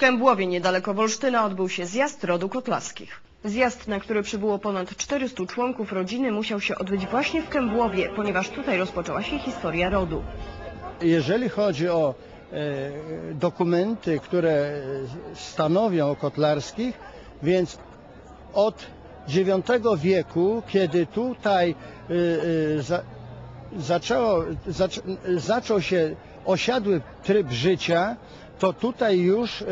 Kębłowie niedaleko Wolsztyna odbył się zjazd rodu Kotlarskich. Zjazd, na który przybyło ponad 400 członków rodziny, musiał się odbyć właśnie w Kębłowie, ponieważ tutaj rozpoczęła się historia rodu. Jeżeli chodzi o e, dokumenty, które stanowią o Kotlarskich, więc od IX wieku, kiedy tutaj e, e, za, zaczęło, zac, zaczął się osiadły tryb życia, to tutaj już e,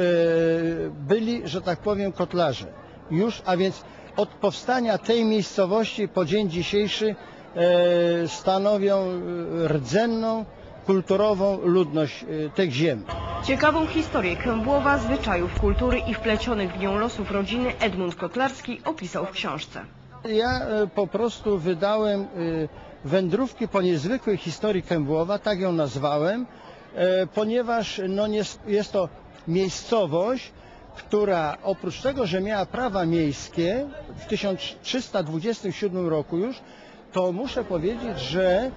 byli, że tak powiem, kotlarze. Już, a więc od powstania tej miejscowości po dzień dzisiejszy e, stanowią e, rdzenną, kulturową ludność tych ziem. Ciekawą historię Kębłowa, zwyczajów, kultury i wplecionych w nią losów rodziny Edmund Kotlarski opisał w książce. Ja e, po prostu wydałem e, wędrówki po niezwykłej historii Kębłowa, tak ją nazwałem, e, ponieważ no, nie, jest to miejscowość, która oprócz tego, że miała prawa miejskie w 1327 roku już, to muszę powiedzieć, że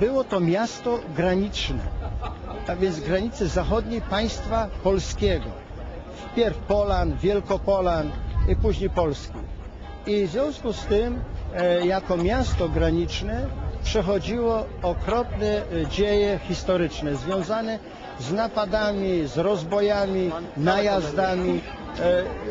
było to miasto graniczne, a więc granicy zachodniej państwa polskiego. Wpierw Polan, Wielkopolan i później Polski. I w związku z tym, e, jako miasto graniczne, przechodziło okropne e, dzieje historyczne związane z napadami, z rozbojami, najazdami.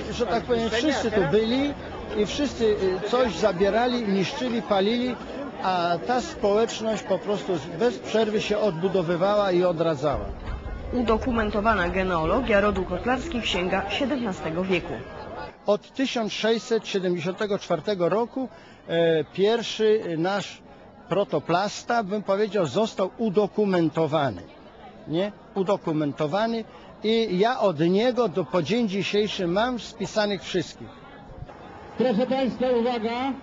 E, że tak powiem, wszyscy tu byli i wszyscy coś zabierali, niszczyli, palili, a ta społeczność po prostu bez przerwy się odbudowywała i odradzała. Udokumentowana genealogia rodu Kotlarskich sięga XVII wieku. Od 1674 roku e, pierwszy nasz protoplasta, bym powiedział, został udokumentowany. Nie? Udokumentowany i ja od niego do po dzień dzisiejszy mam spisanych wszystkich. Proszę Państwa, uwaga,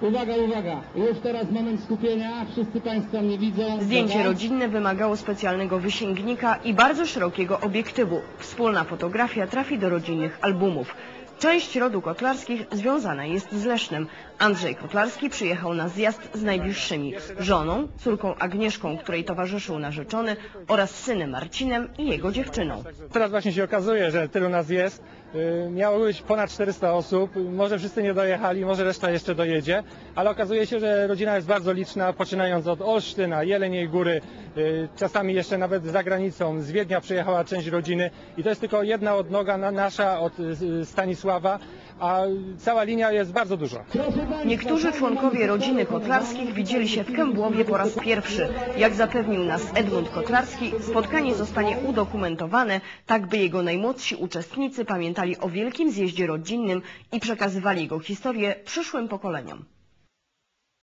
uwaga, uwaga. Już teraz moment skupienia, wszyscy Państwo mnie widzą. Zdjęcie Dobra? rodzinne wymagało specjalnego wysięgnika i bardzo szerokiego obiektywu. Wspólna fotografia trafi do rodzinnych albumów. Część rodu Kotlarskich związana jest z Lesznem. Andrzej Kotlarski przyjechał na zjazd z najbliższymi. Żoną, córką Agnieszką, której towarzyszył narzeczony oraz synem Marcinem i jego dziewczyną. Teraz właśnie się okazuje, że tylu nas jest. Y, Miało być ponad 400 osób. Może wszyscy nie dojechali, może reszta jeszcze dojedzie, ale okazuje się, że rodzina jest bardzo liczna, poczynając od Olsztyna, Jeleniej Góry, y, czasami jeszcze nawet za granicą. Z Wiednia przyjechała część rodziny i to jest tylko jedna odnoga na, nasza od y, Stanisława, a cała linia jest bardzo duża. Niektórzy członkowie rodziny Kotlarskich widzieli się w Kębłowie po raz pierwszy. Jak zapewnił nas Edmund Kotlarski, spotkanie zostanie udokumentowane, tak by jego najmłodsi uczestnicy pamiętali o wielkim zjeździe rodzinnym i przekazywali jego historię przyszłym pokoleniom.